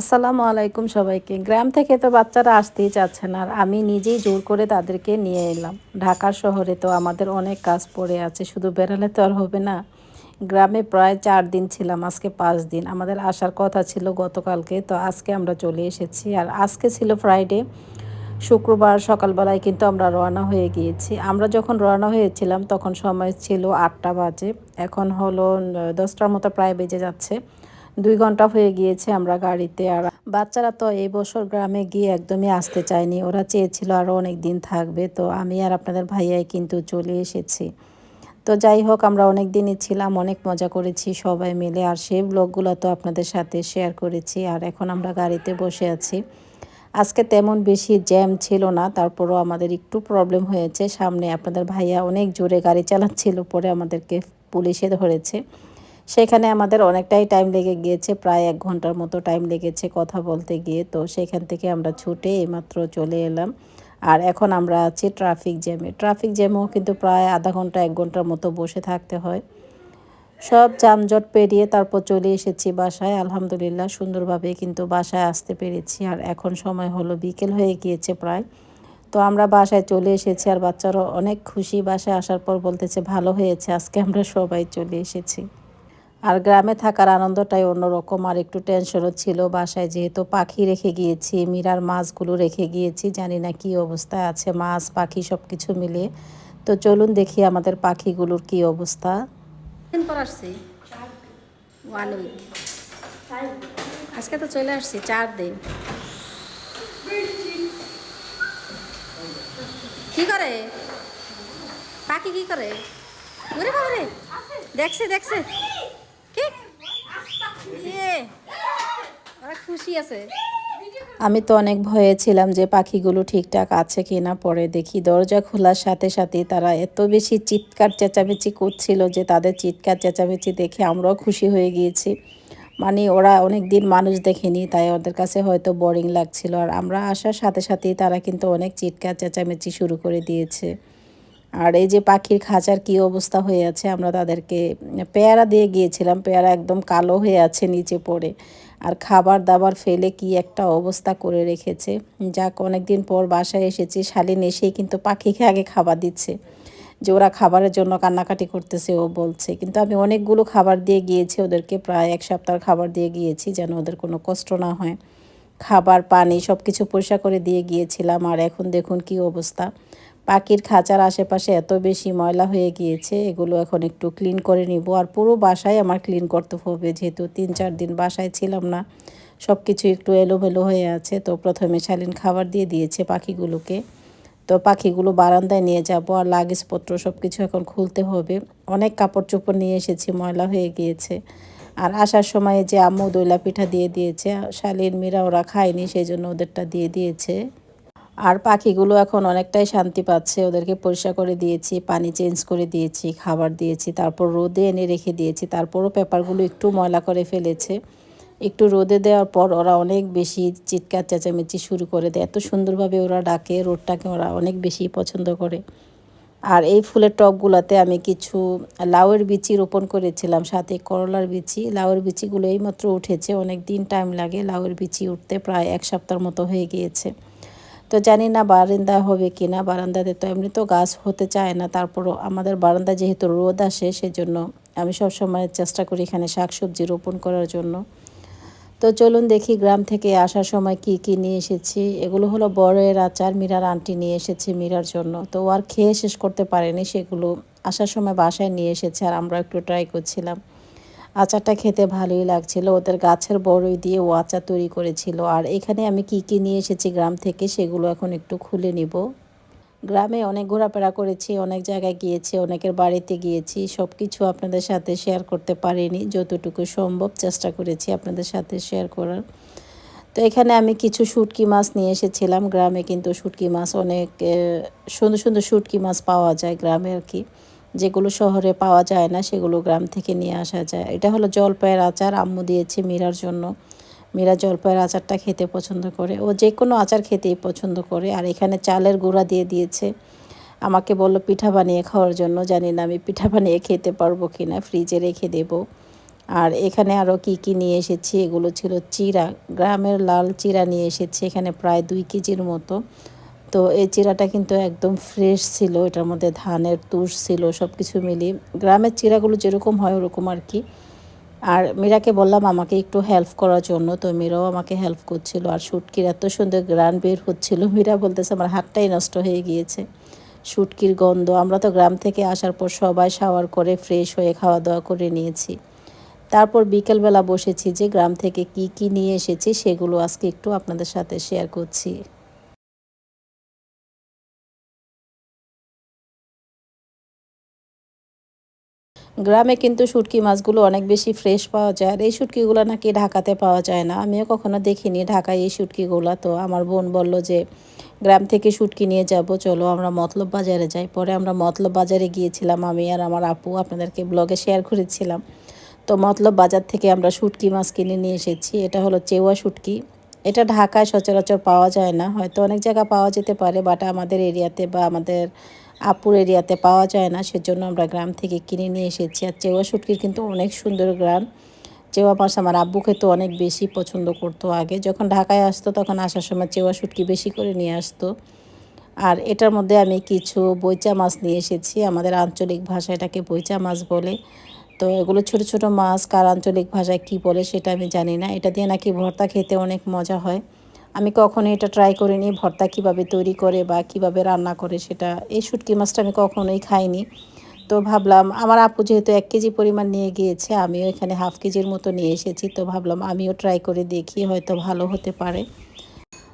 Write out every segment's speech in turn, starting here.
আসসালামু আলাইকুম সবাইকে। গ্রাম থেকে তো বাচ্চারা আসতেই চাচ্ছে না, আর আমি নিজেই জোর করে তাদেরকে নিয়ে এলাম। ঢাকা শহরে তো আমাদের অনেক কাজ পড়ে আছে, শুধু বেড়ালে তো আর হবে না। গ্রামে প্রায় চার দিন ছিলাম, আজকে পাঁচ দিন। আমাদের আসার কথা ছিল গতকালকে, তো আজকে আমরা চলে এসেছি। আর আজকে ছিল ফ্রাইডে শুক্রবার সকালবেলায় কিন্তু আমরা রওনা হয়ে গিয়েছি। আমরা যখন রওনা হয়েছিলাম, তখন সময় ছিল আটটা বাজে। এখন হলো দশটার মতো প্রায় বেজে যাচ্ছে। দুই ঘণ্টা হয়ে গিয়েছে আমরা গাড়িতে আর বাচ্চারা তো এই বছর গ্রামে গিয়ে একদমই আসতে চায়নি। ওরা চেয়েছিল আরও অনেক দিন থাকবে। তো আমি আর আপনাদের ভাইয়াই কিন্তু চলে এসেছি। তো যাই হোক, আমরা অনেক দিনই ছিলাম, অনেক মজা করেছি সবাই মিলে। আর সেই ব্লগগুলো তো আপনাদের সাথে শেয়ার করেছি। আর এখন আমরা গাড়িতে বসে আছি। আজকে তেমন বেশি জ্যাম ছিল না, তারপরও আমাদের একটু প্রবলেম হয়েছে। সামনে আপনাদের ভাইয়া অনেক জোরে গাড়ি চালাচ্ছিল পরে আমাদেরকে পুলিশে ধরেছে। সেখানে আমাদের অনেকটাই টাইম লেগে গিয়েছে, প্রায় এক ঘণ্টার মতো টাইম লেগেছে কথা বলতে গিয়ে। তো সেখান থেকে আমরা ছুটে এইমাত্র চলে এলাম। আর এখন আমরা আছি ট্রাফিক জ্যামে ট্রাফিক জ্যামেও কিন্তু প্রায় আধা ঘণ্টা, এক ঘণ্টার মতো বসে থাকতে হয়। সব যানজট পেরিয়ে তারপর চলে এসেছি বাসায়। আলহামদুলিল্লাহ, সুন্দরভাবে কিন্তু বাসায় আসতে পেরেছি। আর এখন সময় হলো বিকেল হয়ে গিয়েছে প্রায়। তো আমরা বাসায় চলে এসেছি আর বাচ্চারা অনেক খুশি। বাসায় আসার পর বলতেছে, ভালো হয়েছে, আজকে আমরা সবাই চলে এসেছি। আর গ্রামে থাকার আনন্দটাই অন্যরকম। আর একটু টেনশনও ছিল বাসায়, যেহেতু পাখি রেখে গিয়েছি, মিরার মাছগুলো রেখে গিয়েছি, জানি না কি অবস্থায় আছে, মাছ, পাখি সব কিছু মিলিয়ে তো চলুন দেখি আমাদের পাখিগুলোর কি অবস্থা। আজকে তো চলে আসছি, চার দিন। কি করে? পাখি কি করে? দেখছে দেখছে। আমি তো অনেক ভয়ে ছিলাম যে পাখিগুলো ঠিকঠাক আছে কি না পরে দেখি দরজা খোলার সাথে সাথে তারা এত বেশি চিৎকার চেঁচামেচি করছিল যে তাদের চিৎকার চেঁচামেচি দেখে আমরাও খুশি হয়ে গিয়েছি। মানে ওরা অনেক দিন মানুষ দেখেনি, তাই ওদের কাছে হয়তো বোরিং লাগছিল। আর আমরা আসার সাথে সাথেই তারা কিন্তু অনেক চিৎকার চেঁচামেচি শুরু করে দিয়েছে। আর এই যে পাখির খাঁচার কি অবস্থা হয়ে আছে, আমরা তাদেরকে, পেয়ারা দিয়ে গিয়েছিলাম, পেয়ারা একদম কালো হয়ে আছে নিচে পড়ে। আর খাবার দাবার ফেলে কি একটা অবস্থা করে রেখেছে। যাক, অনেকদিন পর বাসায় এসেছি, শালিন এসেই কিন্তু পাখিকে আগে খাবার দিচ্ছে। যে ওরা খাবারের জন্য কান্নাকাটি করতেছে, ও বলছে। কিন্তু আমি অনেকগুলো খাবার দিয়ে গিয়েছি, ওদেরকে প্রায় এক সপ্তাহ খাবার দিয়ে গিয়েছি, যেন ওদের কোনো কষ্ট না হয়। খাবার, পানি সব কিছু পরিষ্কার করে দিয়ে গিয়েছিলাম, আর এখন দেখুন কি অবস্থা। পাখির খাঁচার আশেপাশে এত বেশি ময়লা হয়ে গিয়েছে, এগুলো এখন একটু ক্লিন করে নিব। আর পুরো বাসায় আমার ক্লিন করতে হবে, যেহেতু তিন চার দিন বাসায় ছিলাম না সব কিছু একটু এলোমেলো হয়ে আছে। তো প্রথমে শালীন খাবার দিয়ে দিয়েছে পাখিগুলোকে। তো পাখিগুলো বারান্দায় নিয়ে যাব আর লাগেজপত্র সব কিছু এখন খুলতে হবে। অনেক কাপড় চোপড় নিয়ে এসেছি, ময়লা হয়ে গিয়েছে। আর আসার সময় যে আম্মু দইলা পিঠা দিয়ে দিয়েছে, শালীন মীরা ওরা খায়নি, সেই জন্য ওদেরটা দিয়ে দিয়েছে। আর পাখিগুলো এখন অনেকটাই শান্তি পাচ্ছে। ওদেরকে পরিষ্কার করে দিয়েছি, পানি চেঞ্জ করে দিয়েছি, খাবার দিয়েছি, তারপর রোদে এনে রেখে দিয়েছি। তারপরও পেপারগুলো একটু ময়লা করে ফেলেছে। একটু রোদে দেওয়ার পর ওরা অনেক বেশি চিৎকার, চেঁচামেচি শুরু করে দেয়। এত সুন্দরভাবে ওরা ডাকে, রোদটাকে ওরা অনেক বেশি পছন্দ করে। আর এই ফুলের টবগুলোতে আমি কিছু লাউয়ের বিচি রোপণ করেছিলাম, সাথে করলার বিচি। লাউয়ের বিচিগুলো এইমাত্র উঠেছে অনেক দিন টাইম লাগে লাউয়ের বিচি উঠতে, প্রায় এক সপ্তাহের মতো হয়ে গিয়েছে। তো জানি না বারান্দা হবে কি না বারান্দাতে তো এমনি তো গাছ হতে চায় না। তারপরও আমাদের বারান্দা যেহেতু রোদ আসে, সেজন্য আমি সবসময় চেষ্টা করি এখানে শাকসবজি রোপণ করার জন্য। তো চলুন দেখি গ্রাম থেকে আসার সময় কি কি নিয়ে এসেছি। এগুলো হলো বড়ের আচার, মীরার আন্টি নিয়ে এসেছে মীরার জন্য। তো আর খেয়ে শেষ করতে পারেনি, সেগুলো আসার সময় বাসায় নিয়ে এসেছে আর আমরা একটু ট্রাই করছিলাম। আচারটা খেতে ভালোই লাগছিল। ওদের গাছের বড়ই দিয়ে ও আচার তৈরি করেছিল। আর এখানে আমি কি কি নিয়ে এসেছি গ্রাম থেকে সেগুলো এখন একটু খুলে নিব। গ্রামে অনেক ঘোরাফেরা করেছি, অনেক জায়গায় গিয়েছি, অনেকের বাড়িতে গিয়েছি। সব কিছু আপনাদের সাথে শেয়ার করতে পারিনি। যতটুকু সম্ভব চেষ্টা করেছি আপনাদের সাথে শেয়ার করার। তো এখানে আমি কিছু শুটকি মাছ নিয়ে এসেছিলাম গ্রামে, কিন্তু শুটকি মাছ অনেক সুন্দর সুন্দর শুটকি মাছ পাওয়া যায় গ্রামে আর কি। যেগুলো শহরে পাওয়া যায় না, সেগুলো গ্রাম থেকে নিয়ে আসা যায়। এটা হলো জলপাইয়ের আচার। আম্মু দিয়েছে মীরার জন্য। মীরা জলপাইয়ের আচারটা খেতে পছন্দ করে। ও যে কোনো আচার খেতেই পছন্দ করে। আর এখানে চালের গুঁড়া দিয়ে দিয়েছে। আমাকে বলল, পিঠা বানিয়ে খাওয়ার জন্য জানি না আমি পিঠা বানিয়ে খেতে পারব কি না, ফ্রিজে রেখে দেব। আর এখানে আরও কি কি নিয়ে এসেছি? এগুলো ছিল চিরা গ্রামের লাল চিরা নিয়ে এসেছি। এখানে প্রায় দুই কেজির মতো। তো এই চিরাটা কিন্তু একদম ফ্রেশ ছিল, এটার মধ্যে ধানের তুষ ছিল সব কিছু মিলিয়ে। গ্রামের চিরাগুলো যেরকম হয় ওরকম আর কি। আর মীরাকে বললাম, আমাকে একটু হেল্প করার জন্য। তো মীরাও আমাকে হেল্প করছিল। আর শুটকির এত সুন্দর গ্রান বের হচ্ছিল, মীরা বলতেছে, আমার হাতটাই নষ্ট হয়ে গিয়েছে। শুটকির গন্ধ, আমরা তো গ্রাম থেকে আসার পর সবাই শাওয়ার করে ফ্রেশ হয়ে খাওয়া দাওয়া করে নিয়েছি। তারপর বিকেলবেলা বসেছি যে, গ্রাম থেকে কি কি নিয়ে এসেছি সেগুলো আজকে একটু আপনাদের সাথে শেয়ার করছি। গ্রামে কিন্তু শুটকি মাছগুলো অনেক বেশি ফ্রেশ পাওয়া যায় আর এই শুটকিগুলো নাকি ঢাকাতে পাওয়া যায় না। আমিও কখনো দেখিনি ঢাকায় এই শুটকিগুলো। তো আমার বোন বলল যে, গ্রাম থেকে শুটকি নিয়ে যাব, চলো আমরা মতলব বাজারে যাই। পরে আমরা মতলব বাজারে গিয়েছিলাম আমি আর আমার আপু, আপনাদেরকে ব্লগে শেয়ার করেছিলাম। তো মতলব বাজার থেকে আমরা শুটকি মাছ কিনে নিয়ে এসেছি। এটা হলো চেওয়া শুটকি। এটা ঢাকায় সচরাচর পাওয়া যায় না। হয়তো অনেক জায়গা পাওয়া যেতে পারে বাট আমাদের এরিয়াতে বা আমাদের আপুর এরিয়াতে পাওয়া যায় না, সেজন্য আমরা গ্রাম থেকে কিনে নিয়ে এসেছি। আর চেওয়া শুটকির কিন্তু অনেক সুন্দর গ্রাম। চেওয়া মাছ আমার আব্বু খেতে অনেক বেশি পছন্দ করতো আগে। যখন ঢাকায় আসতো, তখন আসার সময় চেওয়া শুটকি বেশি করে নিয়ে আসতো। আর এটার মধ্যে আমি কিছু বইচা মাছ নিয়ে এসেছি। আমাদের আঞ্চলিক ভাষায় এটাকে বইচা মাছ বলে। তো এগুলো ছোট ছোট মাছ, কার আঞ্চলিক ভাষায় কি বলে সেটা আমি জানি না। এটা দিয়ে নাকি ভর্তা খেতে অনেক মজা হয়। আমি কখনো এটা ট্রাই করিনি, ভর্তা কীভাবে তৈরি করে বা কীভাবে রান্না করে সেটা, এই শুটকি মাছটা আমি কখনোই খাইনি। তো ভাবলাম, আমার আপু যেহেতু এক কেজি পরিমাণ নিয়ে গিয়েছে, আমিও এখানে হাফ কেজির মতো নিয়ে এসেছি, তো ভাবলাম আমিও ট্রাই করে দেখি, হয়তো ভালো হতে পারে।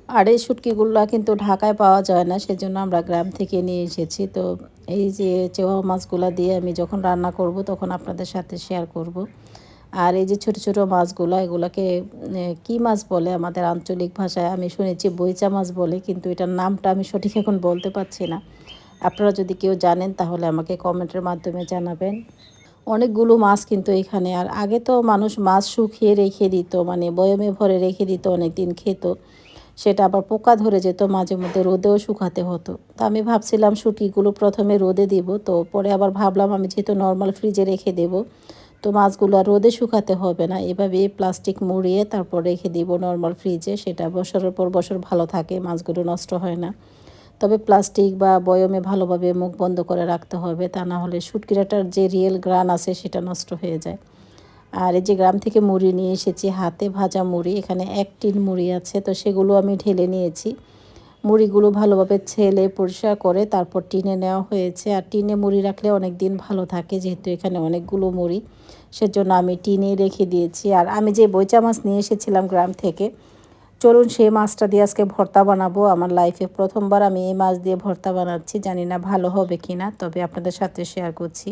আর এই শুটকিগুলো কিন্তু ঢাকায় পাওয়া যায় না, সেজন্য আমরা গ্রাম থেকে নিয়ে এসেছি। তো এই যে চেওয়া মাছগুলো দিয়ে আমি যখন রান্না করব, তখন আপনাদের সাথে শেয়ার করব। আর এই যে ছোট ছোট মাছগুলো, এগুলোকে কি মাছ বলে আমাদের আঞ্চলিক ভাষায়? আমি শুনেছি বইচা মাছ বলে, কিন্তু এটার নামটা আমি সঠিক এখন বলতে পারছি না। আপনারা যদি কেউ জানেন, তাহলে আমাকে কমেন্টের মাধ্যমে জানাবেন। অনেকগুলো মাছ কিন্তু এখানে, আর আগে তো মানুষ মাছ শুকিয়ে রেখে দিত মানে বয়মে ভরে রেখে দিত অনেক দিন খেত। সেটা আবার পোকা ধরে যেত, মাঝে মধ্যে রোদেও শুকাতে হতো। তো আমি ভাবছিলাম শুটকিগুলো প্রথমে রোদে দিব, তো পরে আবার ভাবলাম আমি যেহেতু নর্মাল ফ্রিজে রেখে দেব তো মাছগুলো আর রোদে শুকাতে হবে না। এভাবে প্লাস্টিক মুড়িয়ে তারপর রেখে দিব নর্মাল ফ্রিজে সেটা বছরের পর বছর ভালো থাকে, মাছগুলো নষ্ট হয় না। তবে প্লাস্টিক বা বয়মে ভালোভাবে মুখ বন্ধ করে রাখতে হবে, তা না হলে শুটকিরাটার যে রিয়েল গ্রান আছে সেটা নষ্ট হয়ে যায়। আর এই যে গ্রাম থেকে মুড়ি নিয়ে এসেছি, হাতে ভাজা মুড়ি, এখানে এক টিন মুড়ি আছে, তো সেগুলো আমি ঢেলে নিয়েছি। মুড়িগুলো ভালোভাবে ছেলে পরিষ্কার করে তারপর টিনে নেওয়া হয়েছে। আর টিনে মুড়ি রাখলে অনেক দিন ভালো থাকে, যেহেতু এখানে অনেকগুলো মুড়ি। সেজন্য আমি টিনে রেখে দিয়েছি। আর আমি যে বইচা মাছ নিয়ে এসেছিলাম গ্রাম থেকে, চলুন সেই মাছটা দিয়ে আজকে ভর্তা বানাবো। আমার লাইফে প্রথমবার আমি এই মাছ দিয়ে ভর্তা বানাচ্ছি, জানি না ভালো হবে কি না, তবে আপনাদের সাথে শেয়ার করছি।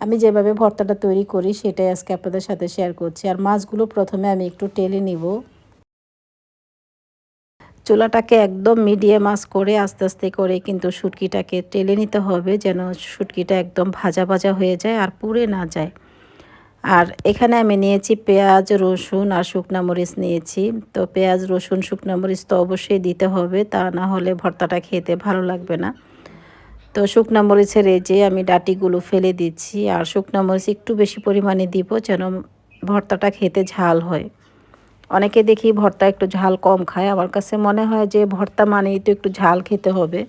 আমি যেভাবে ভর্তাটা তৈরি করি, সেটাই আজকে আপনাদের সাথে শেয়ার করছি। আর মাছগুলো প্রথমে আমি একটু টেলে নিব। চুলাটাকে একদম মিডিয়াম আঁচ করে আস্তে আস্তে করে কিন্তু শুটকিটাকে টেলে নিতে হবে যেন শুটকিটা একদম ভাজা ভাজা হয়ে যায় আর পুড়ে না যায়। আর এখানে আমি নিয়েছি পেঁয়াজ, রসুন আর শুকনা মরিচ নিয়েছি। তো পেঁয়াজ, রসুন, শুকনা মরিচ তো অবশ্যই দিতে হবে, তা না হলে ভর্তাটা খেতে ভালো লাগবে না। তো শুকনা মরিচের এই যে আমি ডাটিগুলো ফেলে দিচ্ছি, আর শুকনা মরিচ একটু বেশি পরিমাণে দিব যেন ভর্তাটা খেতে ঝাল হয়। অনেকে দেখি ভর্তা একটু ঝাল কম খায়। আমার কাছে মনে হয় যে ভর্তা মানেই তো একটু ঝাল খেতে হবে।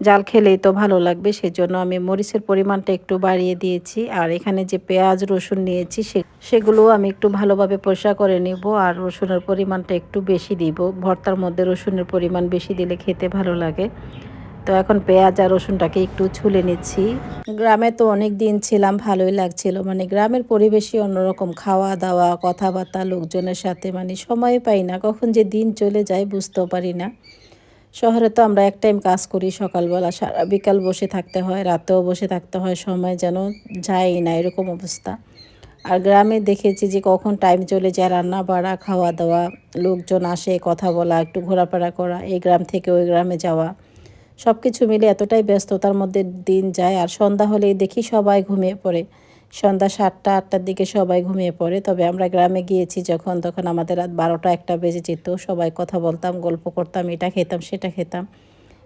জাল খেলেই তো ভালো লাগবে, সেজন্য আমি মরিচের পরিমাণটা একটু বাড়িয়ে দিয়েছি। আর এখানে যে পেঁয়াজ, রসুন নিয়েছি, সে সেগুলো আমি একটু ভালোভাবে পরিষ্কার করে নিব আর রসুনের পরিমাণটা একটু বেশি দিব। ভর্তার মধ্যে রসুনের পরিমাণ বেশি দিলে খেতে ভালো লাগে। তো এখন পেঁয়াজ আর রসুনটাকে একটু ছুলে নিচ্ছি। গ্রামে তো অনেক দিন ছিলাম, ভালোই লাগছিল। মানে গ্রামের পরিবেশই অন্যরকম। খাওয়া দাওয়া, কথাবার্তা, লোকজনের সাথে মানে সময় পাই না। কখন যে দিন চলে যায় বুঝতেও পারি না। শহরে তো আমরা এক টাইম কাজ করি সকালবেলা। সারা বিকাল বসে থাকতে হয়, রাতেও বসে থাকতে হয়। সময় যেন যায় না, এরকম অবস্থা। আর গ্রামে দেখেছি যে কখন টাইম চলে যায় রান্না বাড়া, খাওয়া দাওয়া, লোকজন আসে, কথা বলা, একটু ঘোরাফেরা করা, এই গ্রাম থেকে ওই গ্রামে যাওয়া। সব কিছু মিলে এতটাই ব্যস্ততার মধ্যে দিন যায় আর সন্ধ্যা হলেই দেখি সবাই ঘুমিয়ে পড়ে। সন্ধ্যা সাতটা, আটটার দিকে সবাই ঘুমিয়ে পড়ে। তবে আমরা গ্রামে গিয়েছি যখন, তখন আমাদের রাত বারোটা একটা বেজে যেত। সবাই কথা বলতাম, গল্প করতাম, এটা খেতাম, সেটা খেতাম।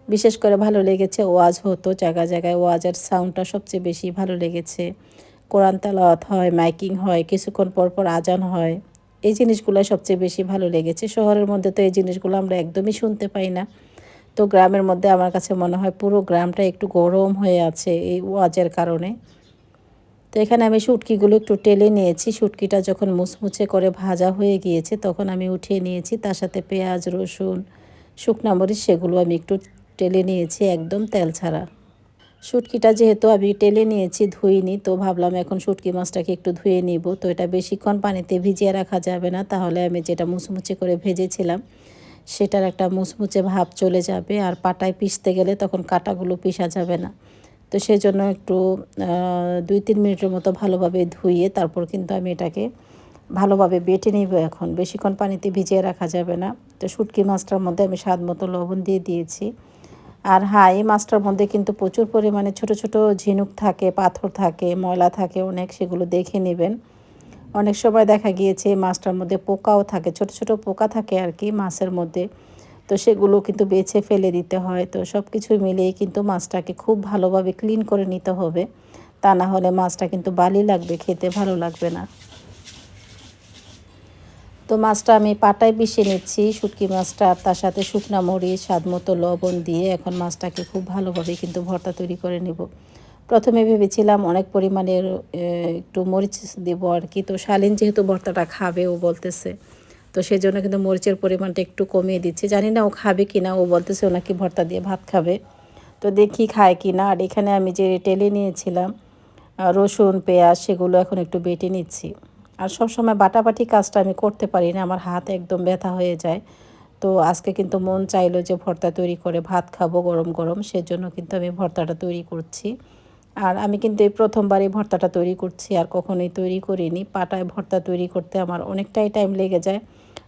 বিশেষ করে ভালো লেগেছে ওয়াজ হতো, জায়গায় জায়গায় ওয়াজের সাউন্ডটা সবচেয়ে বেশি ভালো লেগেছে। কোরআন তেলাওয়াত হয়, মাইকিং হয়, কিছুক্ষণ পর পর আজান হয়। এই জিনিসগুলো সবচেয়ে বেশি ভালো লেগেছে। শহরের মধ্যে তো এই জিনিসগুলো আমরা একদমই শুনতে পাই না। তো গ্রামের মধ্যে আমার কাছে মনে হয় পুরো গ্রামটা একটু গরম হয়ে আছে এই ওয়াজের কারণে। তো এখানে আমি শুটকিগুলো একটু টেলে নিয়েছি। শুটকিটা যখন মুচমুচে করে ভাজা হয়ে গিয়েছে তখন আমি উঠিয়ে নিয়েছি। তার সাথে পেঁয়াজ, রসুন, শুকনা মরিচ সেগুলো আমি একটু টেলে নিয়েছি একদম তেল ছাড়া। শুটকিটা যেহেতু আমি টেলে নিয়েছি, ধুইনি, তো ভাবলাম এখন শুটকি মাছটাকে একটু ধুয়ে নিব। তো এটা বেশিক্ষণ পানিতে ভিজিয়ে রাখা যাবে না। তাহলে আমি যেটা মুচমুচে করে ভেজেছিলাম সেটার একটা মুচমুচে ভাব চলে যাবে আর পাটায় পিষতে গেলে তখন কাটাগুলো পিষা যাবে না। তো সেই জন্য একটু দুই তিন মিনিটের মতো ভালোভাবে ধুইয়ে তারপর কিন্তু আমি এটাকে ভালোভাবে বেটে নিব এখন। বেশিক্ষণ পানিতে ভিজিয়ে রাখা যাবে না। তো শুটকি মাছটার মধ্যে আমি স্বাদ মতো লবণ দিয়ে দিয়েছি। আর হ্যাঁ এই মাছটার মধ্যে কিন্তু প্রচুর পরিমাণে ছোট ছোট ঝিনুক থাকে, পাথর থাকে, ময়লা থাকে, অনেক সেগুলো দেখে নেবেন। অনেক সময় দেখা গিয়েছে মাছটার মধ্যে পোকাও থাকে, ছোট ছোট পোকা থাকে আর কি মাছের মধ্যে। তো সেগুলো কিন্তু বেছে ফেলে দিতে হয়। তো সব কিছু মিলিয়ে কিন্তু মাছটাকে খুব ভালোভাবে ক্লিন করে নিতে হবে। তা না হলে মাছটা কিন্তু বালি লাগবে, খেতে ভালো লাগবে না। তো মাছটা আমি পাটায় পিষে নিচ্ছি, শুটকি মাছটা তার সাথে শুকনা মরিচ, স্বাদ মতো লবণ দিয়ে এখন মাছটাকে খুব ভালোভাবে কিন্তু ভর্তা তৈরি করে নেব। প্রথমে ভেবেছিলাম অনেক পরিমাণের একটু মরিচ দেব আর কি। তো শালিন যেহেতু ভর্তাটা খাবে, ও বলতেছে। তো সেই জন্য কিন্তু মরিচের পরিমাণটা একটু কমিয়ে দিচ্ছে। জানি না ও খাবে কি না, ও বলতেছে ও নাকি ভর্তা দিয়ে ভাত খাবে। তো দেখি খায় কি না। আর এখানে আমি যে টেলে নিয়েছিলাম রসুন, পেঁয়াজ, সেগুলো এখন একটু বেটে নিচ্ছি। আর সব সময় বাটাবাটি কাজটা আমি করতে পারি না, আমার হাত একদম ব্যথা হয়ে যায়। তো আজকে কিন্তু মন চাইলো যে ভর্তা তৈরি করে ভাত খাব গরম গরম, সেজন্য কিন্তু আমি ভর্তাটা তৈরি করছি। আর আমি কিন্তু এই প্রথমবারই ভর্তাটা তৈরি করছি, আর কখনোই তৈরি করিনি। পাটায় ভর্তা তৈরি করতে আমার অনেকটাই টাইম লেগে যায়।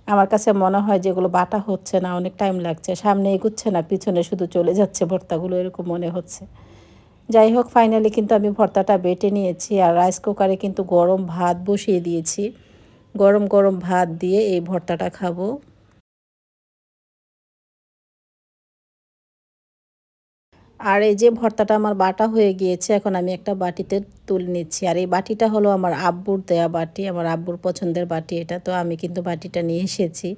আমার কাছে মনে হয় যেগুলো বাটা হচ্ছে না, অনেক টাইম লাগছে। সামনে এগুচ্ছে না, পিছনে শুধু চলে যাচ্ছে ভর্তাগুলো, এরকম মনে হচ্ছে। যাই হোক ফাইনালি কিন্তু আমি ভর্তাটা বেটে নিয়েছি, আর রাইস কুকারে কিন্তু গরম ভাত বসিয়ে দিয়েছি। গরম গরম ভাত দিয়ে এই ভর্তাটা খাব। আর এই যে ভর্তাটা আমার বাটা হয়ে গিয়েছে, এখন আমি একটা বাটিতে তুলে নিচ্ছি। আর এই বাটিটা হলো আমার আব্বুর দেয়া বাটি, আমার আব্বুর পছন্দের বাটি এটা। তো আমি কিন্তু বাটিটা নিয়ে এসেছি।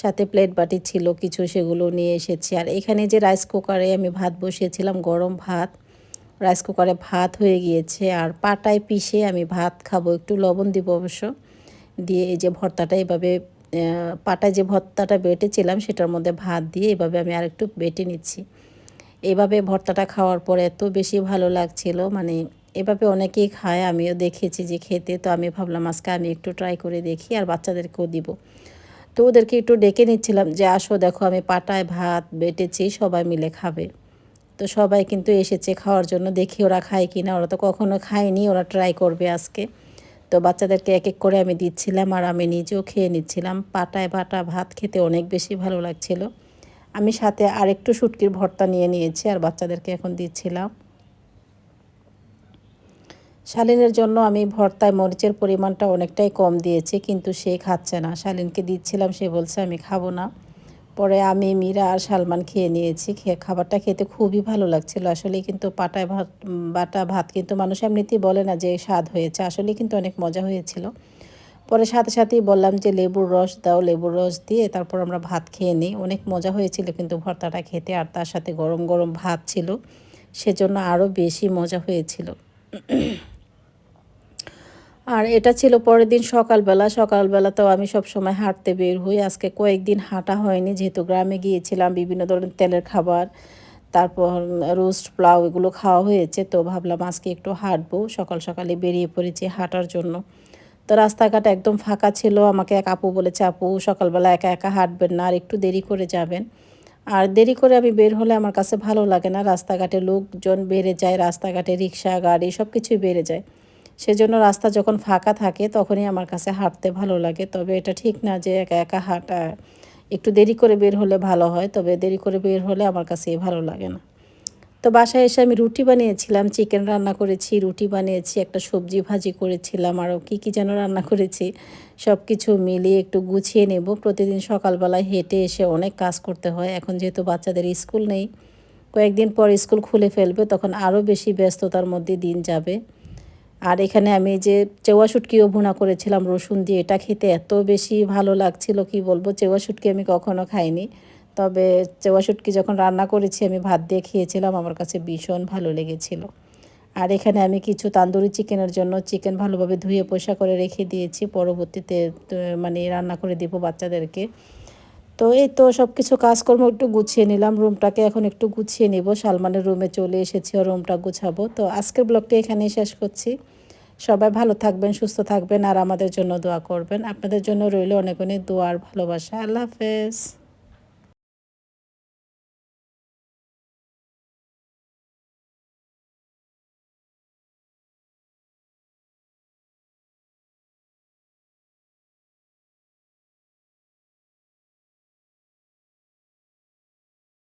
সাথে প্লেট বাটি ছিল, কিছু সেগুলো নিয়ে এসেছি। আর এখানে যে রাইস কুকারে আমি ভাত বসিয়েছিলাম, গরম ভাত রাইস কুকারে ভাত হয়ে গিয়েছে। আর পাটায় পিষে আমি ভাত খাব, একটু লবণ দিব অবশ্য। দিয়ে এই যে ভর্তাটা এভাবে পাটায় যে ভর্তাটা বেটেছিলাম, সেটার মধ্যে ভাত দিয়ে এভাবে আমি আরেকটু বেটে নিচ্ছি। এভাবে ভর্তাটা খাওয়ার পর এত বেশি ভালো লাগছিল। মানে এভাবে অনেকেই খায়, আমিও দেখেছি যে খেতে। তো আমি ভাবলাম, আজকে আমি একটু ট্রাই করে দেখি আর বাচ্চাদেরকেও দিব। তো ওদেরকে একটু ডেকে নিচ্ছিলাম যে, আসো দেখো, আমি পাটায় ভাত বেটেছি, সবাই মিলে খাবে। তো সবাই কিন্তু এসেছে খাওয়ার জন্য। দেখি ওরা খায় কি না ওরা তো কখনো খায়নি, ওরা ট্রাই করবে আজকে। তো বাচ্চাদেরকে এক এক করে আমি দিচ্ছিলাম আর আমি নিজেও খেয়ে নিচ্ছিলাম। পাটায় বাটা ভাত খেতে অনেক বেশি ভালো লাগছিল। আমি সাথে আরেকটু শুটকির ভর্তা নিয়ে নিয়েছি আর বাচ্চাদেরকে এখন দিচ্ছিলাম। শালিনের জন্য আমি ভর্তায় মরিচের পরিমাণটা অনেকটাই কম দিয়েছি, কিন্তু সে খাচ্ছে না। শালিনকে দিচ্ছিলাম, সে বলছে, আমি খাব না। পরে আমি মীরা আর সালমান খেয়ে নিয়েছি। খেয়ে খাবারটা খেতে খুবই ভালো লাগছিল। আসলে কিন্তু পাটায় ভাত বাটা ভাত কিন্তু মানুষ এমনিতেই বলে না যে স্বাদ হয়েছে। আসলে কিন্তু অনেক মজা হয়েছিল। পরে সাথে সাথেই বললাম যে লেবুর রস দাও, লেবুর রস দিয়ে তারপর আমরা ভাত খেয়ে নিই। অনেক মজা হয়েছিল কিন্তু ভর্তাটা খেতে আর তার সাথে গরম গরম ভাত ছিল, সেজন্য আরও বেশি মজা হয়েছিল। আর এটা ছিল পরের দিন সকালবেলা। সকালবেলা তো আমি সব সময় হাঁটতে বের হই। আজকে কয়েকদিন হাঁটা হয়নি, যেহেতু গ্রামে গিয়েছিলাম, বিভিন্ন ধরনের তেলের খাবার, তারপর রোস্ট, পোলাও এগুলো খাওয়া হয়েছে, তো ভাবলাম আজকে একটু হাঁটবো। সকাল সকালে বেরিয়ে পড়েছি হাঁটার জন্য। তো রাস্তাঘাট একদম ফাঁকা ছিল। আমাকে এক আপু বলেছে, আপু, সকালবেলা একা একা হাঁটবেন না, আর একটু দেরি করে যাবেন। আর দেরি করে আমি বের হলে আমার কাছে ভালো লাগে না। রাস্তাঘাটে লোকজন বেড়ে যায়, রাস্তাঘাটে রিক্সা, গাড়ি সব কিছুই বেড়ে যায়। সেজন্য রাস্তা যখন ফাঁকা থাকে, তখনই আমার কাছে হাঁটতে ভালো লাগে। তবে এটা ঠিক না যে একা একা হাঁটা, একটু দেরি করে বের হলে ভালো হয়। তবে দেরি করে বের হলে আমার কাছে ভালো লাগে না। তো বাসায় এসে আমি রুটি বানিয়েছিলাম চিকেন রান্না করেছি, রুটি বানিয়েছি, একটা সবজি ভাজি করেছিলাম, আরও কী কী যেন রান্না করেছি। সব কিছু মিলিয়ে একটু গুছিয়ে নেব। প্রতিদিন সকালবেলায় হেঁটে এসে অনেক কাজ করতে হয়। এখন যেহেতু বাচ্চাদের স্কুল নেই, কয়েকদিন পর স্কুল খুলে ফেলবে, তখন আরও বেশি ব্যস্ততার মধ্যে দিন যাবে। আর এখানে আমি যে চেওয়া শুটকিও ভুনা করেছিলাম, রসুন দিয়ে, এটা খেতে এত বেশি ভালো লাগছিল, কি বলব, চেওয়া শুটকি আমি কখনো খাইনি। তবে চেওয়া শুটকি যখন রান্না করেছি, আমি ভাত দিয়ে খেয়েছিলাম, আমার কাছে ভীষণ ভালো লেগেছিল। আর এখানে আমি কিছু তান্দুরি চিকেনের জন্য চিকেন ভালোভাবে ধুয়ে পোষা করে রেখে দিয়েছি। পরবর্তীতে মানে রান্না করে দিব বাচ্চাদেরকে। তো এই তো সব কিছু কাজকর্ম একটু গুছিয়ে নিলাম। রুমটাকে এখন একটু গুছিয়ে নিব। সালমানের রুমে চলে এসেছি, ও রুমটা গুছাবো। তো আজকের ব্লগটি এখানেই শেষ করছি। সবাই ভালো থাকবেন, সুস্থ থাকবেন, আর আমাদের জন্য দোয়া করবেন। আপনাদের জন্য রইল অনেক অনেক দোয়া আর ভালোবাসা। আল্লাহ হাফেজ।